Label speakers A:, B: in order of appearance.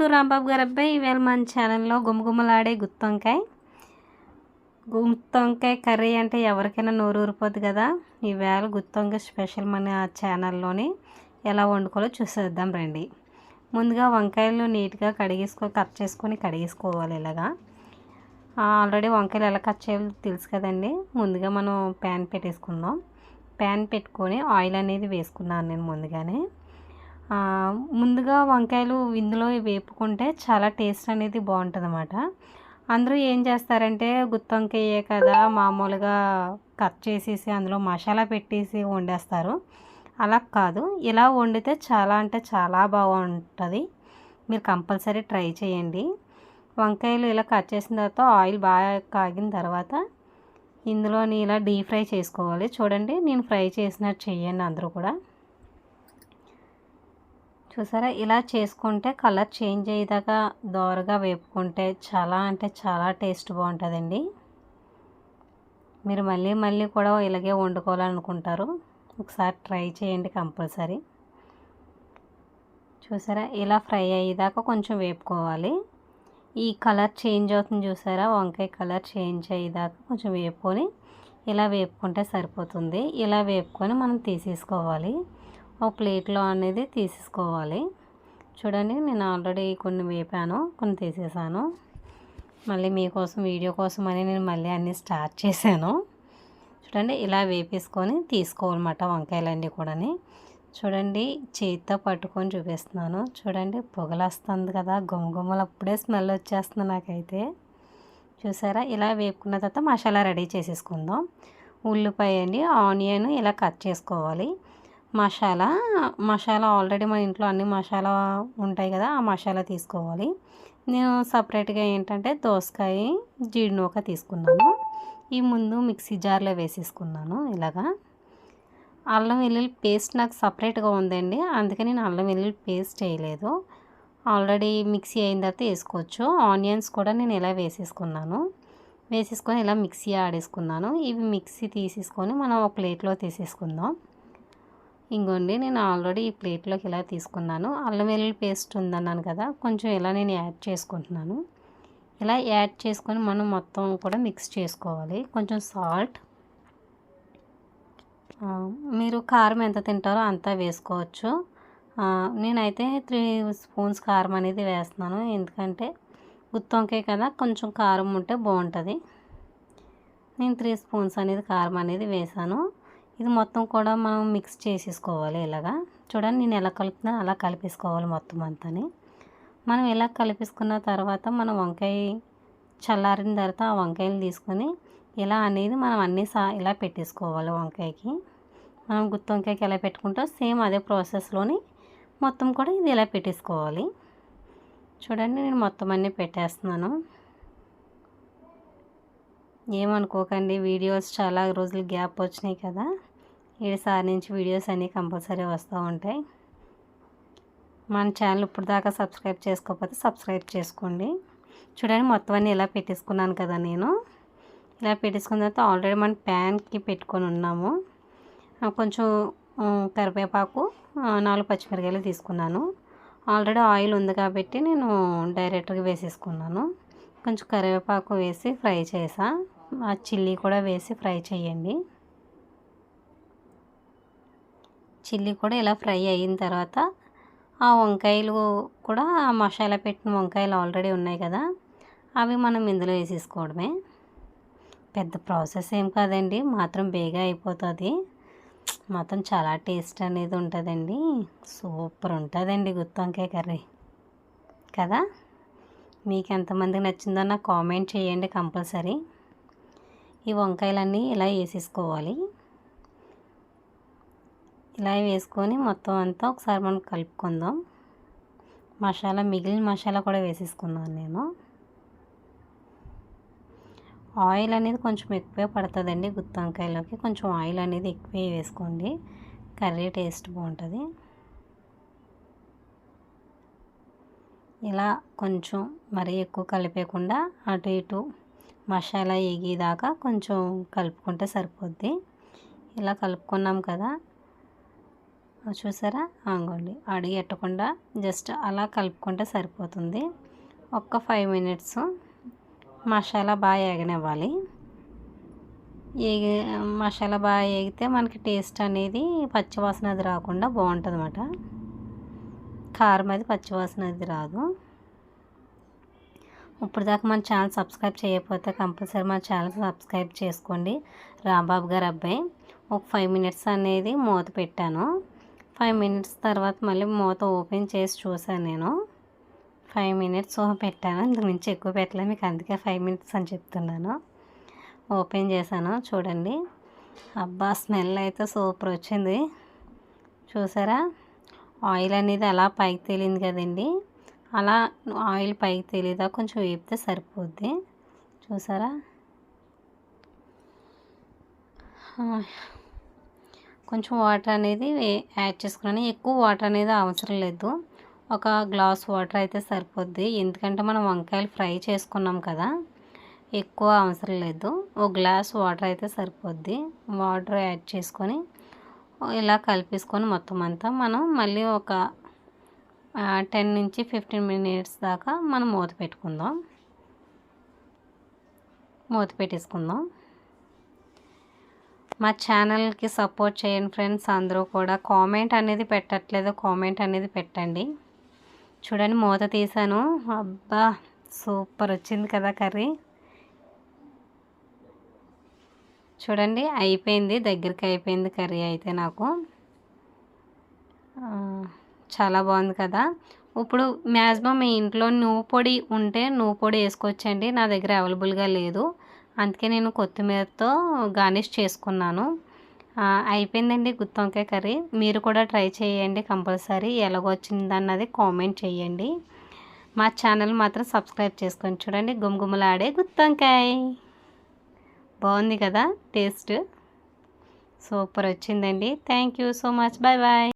A: To Rambabu గారు అబ్బాయి ఈవేళ మన ఛానల్లో గుమగుమలాడే గుత్తొంకాయ. గుత్తొంకాయ కర్రీ అంటే ఎవరికైనా నోరు ఊరిపోద్ది కదా. ఈవేళ గుత్తొంకాయ స్పెషల్ మన ఛానల్లోని ఎలా వండుకోవాలో చూసేద్దాం రండి. ముందుగా వంకాయలు నీట్గా కడిగేసుకో కట్ చేసుకొని కడిగేసుకోవాలి ఇలాగా. ఆల్రెడీ వంకాయలు ఎలా కట్ చేయాలో తెలుసు కదండి. ముందుగా మనం ప్యాన్ పెట్టేసుకుందాం. ప్యాన్ పెట్టుకొని ఆయిల్ అనేది వేసుకున్నాను నేను ముందుగానే. ముందుగా వంకాయలు ఇందులో వేపుకుంటే చాలా టేస్ట్ అనేది బాగుంటుంది అనమాట అందరూ ఏం చేస్తారంటే గుత్తొంకాయే కదా మామూలుగా కట్ చేసేసి అందులో మసాలా పెట్టేసి వండేస్తారు. అలా కాదు ఇలా వండితే చాలా అంటే చాలా బాగుంటుంది. మీరు కంపల్సరీ ట్రై చేయండి. వంకాయలు ఇలా కట్ చేసిన తర్వాత ఆయిల్ బాగా కాగిన తర్వాత ఇందులోని ఇలా డీప్ ఫ్రై చేసుకోవాలి. చూడండి నేను ఫ్రై చేసినట్టు చేయండి అందరూ కూడా. చూసారా? ఇలా చేసుకుంటే కలర్ చేంజ్ అయ్యేదాకా దోరగా వేపుకుంటే చాలా అంటే చాలా టేస్ట్ బాగుంటుందండి. మీరు మళ్ళీ మళ్ళీ కూడా ఇలాగే వండుకోవాలనుకుంటారు. ఒకసారి ట్రై చేయండి కంపల్సరీ. చూసారా? ఇలా ఫ్రై అయ్యేదాకా కొంచెం వేపుకోవాలి. ఈ కలర్ చేంజ్ అవుతుంది చూసారా? వంకాయ కలర్ చేంజ్ అయ్యేదాకా కొంచెం వేపుకొని ఇలా వేపుకుంటే సరిపోతుంది. ఇలా వేపుకొని మనం తీసేసుకోవాలి. ఒక ప్లేట్లో అనేది తీసేసుకోవాలి. చూడండి నేను ఆల్రెడీ కొన్ని వేపాను కొన్ని తీసేసాను. మళ్ళీ మీకోసం వీడియో కోసం అని నేను మళ్ళీ అన్నీ స్టార్ట్ చేశాను. చూడండి ఇలా వేపేసుకొని తీసుకోవాలన్నమాట వంకాయలన్నీ కూడా చూడండి చేతితో పట్టుకొని చూపిస్తున్నాను. చూడండి పొగలొస్తుంది కదా గుమగుమలు అప్పుడే స్మెల్ వచ్చేస్తుంది నాకైతే. చూసారా? ఇలా వేపుకున్న తర్వాత మసాలా రెడీ చేసేసుకుందాం. ఉల్లిపాయ అండి ఆనియన్ ఇలా కట్ చేసుకోవాలి. మసాలా మసాలా ఆల్రెడీ మన ఇంట్లో అన్ని మసాలా ఉంటాయి కదా ఆ మసాలా తీసుకోవాలి. నేను సపరేట్గా ఏంటంటే దోసకాయ జీడినూక తీసుకున్నాను. ఈ ముందు మిక్సీ జార్లో వేసేసుకున్నాను ఇలాగా. అల్లం వెల్లుల్లి పేస్ట్ నాకు సపరేట్గా ఉందండి అందుకే నేను అల్లం వెల్లుల్లి పేస్ట్ చేయలేదు. ఆల్రెడీ మిక్సీ అయిన తర్వాత వేసుకోవచ్చు. ఆనియన్స్ కూడా నేను ఇలా వేసేసుకున్నాను. వేసేసుకొని ఇలా మిక్సీ ఆడేసుకున్నాను ఇవి మిక్సీ తీసేసుకొని మనం ఒక ప్లేట్లో తీసేసుకుందాం. ఇంకోండి నేను ఆల్రెడీ ఈ ప్లేట్లోకి ఇలా తీసుకున్నాను. అల్లం వెల్లుల్లి పేస్ట్ ఉందన్నాను కదా కొంచెం ఇలా నేను యాడ్ చేసుకుంటున్నాను. ఇలా యాడ్ చేసుకొని మనం మొత్తం కూడా మిక్స్ చేసుకోవాలి. కొంచెం సాల్ట్. మీరు కారం ఎంత తింటారో అంతా వేసుకోవచ్చు. నేనైతే త్రీ స్పూన్స్ కారం అనేది వేస్తున్నాను. ఎందుకంటే గుత్తొంకే కదా కొంచెం కారం ఉంటే బాగుంటుంది. నేను త్రీ స్పూన్స్ అనేది కారం అనేది వేసాను. ఇది మొత్తం కూడా మనం మిక్స్ చేసేసుకోవాలి ఇలాగా. చూడండి నేను ఎలా కలుపుతున్నా అలా కలిపేసుకోవాలి మొత్తం అంతాని. మనం ఇలా కలిపేసుకున్న తర్వాత మనం వంకాయ చల్లారిన తర్వాత ఆ వంకాయలు తీసుకొని ఇలా అనేది మనం అన్నీ సా ఇలా పెట్టేసుకోవాలి వంకాయకి. మనం గుత్తి వంకాయకి ఎలా పెట్టుకుంటాం సేమ్ అదే ప్రాసెస్లోని మొత్తం కూడా ఇది ఇలా పెట్టేసుకోవాలి. చూడండి నేను మొత్తం అన్నీ పెట్టేస్తున్నాను. ఏమనుకోకండి వీడియోస్ చాలా రోజులు గ్యాప్ వచ్చినాయి కదా. ఈసారి నుంచి వీడియోస్ అన్నీ కంపల్సరీ వస్తూ ఉంటాయి. మన ఛానల్ ఇప్పుడు దాకా సబ్స్క్రైబ్ చేసుకోకపోతే సబ్స్క్రైబ్ చేసుకోండి. చూడండి మొత్తం అన్నీ ఇలా పెట్టేసుకున్నాను కదా నేను. ఇలా పెట్టేసుకున్న తర్వాత ఆల్రెడీ మన ప్యాన్కి పెట్టుకొని ఉన్నాము. కొంచెం కరివేపాకు నాలుగు పచ్చిమిరకాయలు తీసుకున్నాను. ఆల్రెడీ ఆయిల్ ఉంది కాబట్టి నేను డైరెక్ట్గా వేసేసుకున్నాను. కొంచెం కరివేపాకు వేసి ఫ్రై చేసా. ఆ చిల్లీ కూడా వేసి ఫ్రై చేయండి. చిల్లీ కూడా ఇలా ఫ్రై అయిన తర్వాత ఆ వంకాయలు కూడా మసాలా పెట్టిన వంకాయలు ఆల్రెడీ ఉన్నాయి కదా అవి మనం ఇందులో వేసేసుకోవడమే. పెద్ద ప్రాసెస్ ఏం కాదండి మాత్రం బేగా అయిపోతుంది. మాత్రం చాలా టేస్ట్ అనేది ఉంటుందండి. సూపర్ ఉంటుందండి గుత్తొంకాయ కర్రీ. కదా? మీకు ఎంతమందికి నచ్చిందో నాకు కామెంట్ చేయండి కంపల్సరీ. ఈ వంకాయలన్నీ ఇలా వేసేసుకోవాలి. ఇలా వేసుకొని మొత్తం అంతా ఒకసారి మనం కలుపుకుందాం. మసాలా మిగిలిన మసాలా కూడా వేసేసుకున్నాను నేను. ఆయిల్ అనేది కొంచెం ఎక్కువే పడుతుందండి గుత్తంకాయలోకి కొంచెం ఆయిల్ అనేది ఎక్కువే వేసుకోండి. కర్రీ టేస్ట్ బాగుంటుంది. ఇలా కొంచెం మరీ ఎక్కువ కలిపేయకుండా అటు ఇటు మసాలా ఎగేదాకా కొంచెం కలుపుకుంటే సరిపోద్ది. ఇలా కలుపుకున్నాం కదా చూసారా? అంగోండి అడిగి ఎట్టకుండా జస్ట్ అలా కలుపుకుంటే సరిపోతుంది. ఒక్క ఫైవ్ మినిట్స్ మసాలా బాగా ఏగనివ్వాలి. ఏగి మసాలా బాగా ఏగితే మనకి టేస్ట్ అనేది పచ్చివాసన అది రాకుండా బాగుంటుంది అన్నమాట కారం అది పచ్చివాసన అది రాదు. ఇప్పుడు దాకా మన ఛానల్ సబ్స్క్రైబ్ చేయకపోతే కంపల్సరీ మన ఛానల్ సబ్స్క్రైబ్ చేసుకోండి. రాంబాబు గారు అబ్బాయి ఒక ఫైవ్ మినిట్స్ అనేది మూత పెట్టాను. ఫైవ్ మినిట్స్ తర్వాత మళ్ళీ మూత ఓపెన్ చేసి చూసాను నేను. ఫైవ్ మినిట్స్ పెట్టాను. ఇంతకుమించి ఎక్కువ పెట్టలేదు మీకు అందుకే ఫైవ్ మినిట్స్ అని చెప్తున్నాను. ఓపెన్ చేశాను. చూడండి. అబ్బా స్మెల్ అయితే సూపర్ వచ్చింది. చూసారా? ఆయిల్ అనేది అలా పైకి తేలింది కదండి. అలా ఆయిల్ పైకి తెలియదా కొంచెం వేపితే సరిపోద్ది. చూసారా? కొంచెం వాటర్ అనేది యాడ్ చేసుకున్నాను. ఎక్కువ వాటర్ అనేది అవసరం లేదు. ఒక గ్లాస్ వాటర్ అయితే సరిపోద్ది. ఎందుకంటే మనం వంకాయలు ఫ్రై చేసుకున్నాం కదా ఎక్కువ అవసరం లేదు. ఒక గ్లాస్ వాటర్ అయితే సరిపోద్ది. వాటర్ యాడ్ చేసుకొని ఇలా కలిపేసుకొని మొత్తం అంతా మనం మళ్ళీ ఒక టెన్ నుంచి ఫిఫ్టీన్ మినిట్స్ దాకా మనం మూత పెట్టుకుందాం. మూత పెట్టేసుకుందాం. మా ఛానల్కి సపోర్ట్ చేయండి ఫ్రెండ్స్. అందరూ కూడా కామెంట్ అనేది పెట్టట్లేదు. కామెంట్ అనేది పెట్టండి. చూడండి మూత తీసాను అబ్బా సూపర్ వచ్చింది కదా కర్రీ. చూడండి అయిపోయింది. దగ్గరికి అయిపోయింది కర్రీ అయితే నాకు. చాలా బాగుంది కదా. ఇప్పుడు మ్యాక్సిమం మీ ఇంట్లో నువ్వు పొడి ఉంటే నువ్వు పొడి వేసుకోవచ్చండి. నా దగ్గర అవైలబుల్గా లేదు. అందుకే నేను కొత్తిమీరతో గార్నిష్ చేసుకున్నాను. అయిపోయిందండి గుత్తొంకాయ కర్రీ. మీరు కూడా ట్రై చేయండి కంపల్సరీ. ఎలాగొచ్చింది అన్నది కామెంట్ చేయండి. మా ఛానల్ మాత్రం సబ్స్క్రైబ్ చేసుకొని చూడండి. గుమగుమలాడే గుత్తొంకాయ బాగుంది కదా టేస్ట్. సూపర్ వచ్చిందండి. Thank you so much. Bye bye